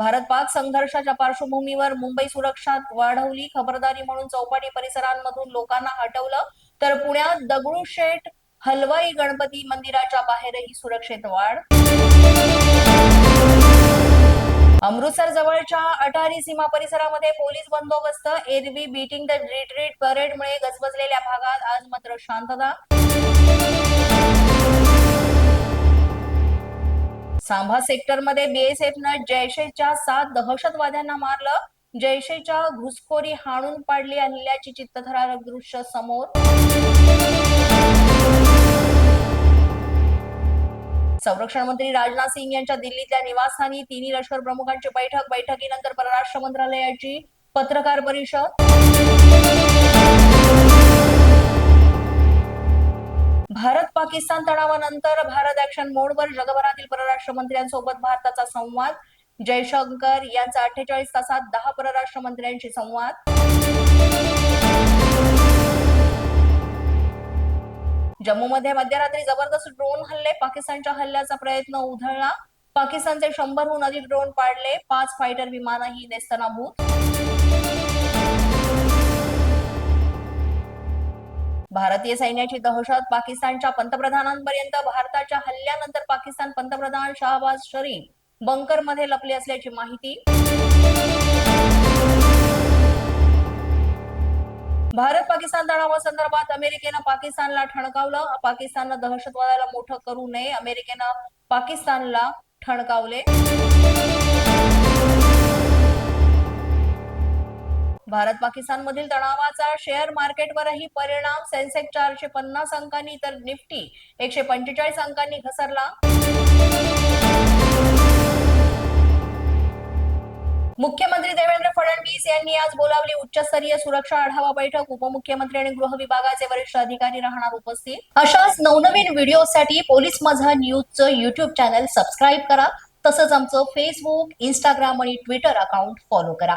भारत पाक संघर्षाच्या पार्श्वभूमीवर मुंबई सुरक्षा वाढवली खबरदारी म्हणून चौपाटी परिसरांमधून लोकांना हटवलं. तर पुण्यात दगडूशेठ हलवाई गणपती मंदिराच्या बाहेरही सुरक्षेत वाढ. अमृतसर जवळच्या अटारी सीमा परिसरामध्ये पोलीस बंदोबस्त एरवी बीटिंग द रिट्रीट परेडमुळे गजबजलेल्या भागात आज मात्र शांतता. सांभा सेक्टरमध्ये बीएसएफनं जैशेच्या सात दहशतवाद्यांना मारलं. जैशेच्या घुसखोरी हाणून पाडली हल्ल्याची चित्तथरारक दृश्य समोर. संरक्षण मंत्री राजनाथ सिंग यांच्या दिल्लीतल्या निवासस्थानी तिन्ही लष्कर प्रमुखांची बैठक. बैठकीनंतर परराष्ट्र मंत्रालयाची पत्रकार परिषद. भारत पाकिस्तान तणावानंतर भारत ऍक्शन मोडवर जगभरातील परराष्ट्र मंत्र्यांसोबत भारताचा संवाद. जयशंकर यांचा अठ्ठेचाळीस तासात दहा परराष्ट्र मंत्र्यांशी संवाद. जम्मूमध्ये मध्यरात्री जबरदस्त ड्रोन हल्ले पाकिस्तानच्या हल्ल्याचा प्रयत्न उधळला. पाकिस्तानचे शंभरहून अधिक ड्रोन पाडले. पाच फायटर विमानही नेस्तनाभूत भारतीय सैन्याची दहशत पाकिस्तानच्या पंतप्रधानांपर्यंत भारताच्या हल्ल्यानंतर पाकिस्तान पंतप्रधान शाहबाज शरीफ बंकरमध्ये लपले असल्याची माहिती. भारत पाकिस्तान तणावासंदर्भात अमेरिकेनं पाकिस्तानला ठणकावलं. पाकिस्ताननं दहशतवादाला मोठं करू नये. अमेरिकेनं पाकिस्तानला ठणकावले. भारत पाकिस्तान मधील तणावाचा शेअर मार्केटवरही परिणाम. सेन्सेक्स चारशे पन्नास अंकांनी तर निफ्टी एकशे पंचेचाळीस अंकांनी घसरला. मुख्यमंत्री देवेंद्र फडणवीस यांनी आज बोलावली उच्चस्तरीय सुरक्षा आढावा बैठक. उपमुख्यमंत्री आणि गृह विभागाचे वरिष्ठ अधिकारी राहणार उपस्थित. अशाच नवनवीन व्हिडिओसाठी पोलीस माझा न्यूजचं युट्यूब चॅनल सबस्क्राईब करा. तसंच आमचं फेसबुक इंस्टाग्राम आणि ट्विटर अकाउंट फॉलो करा.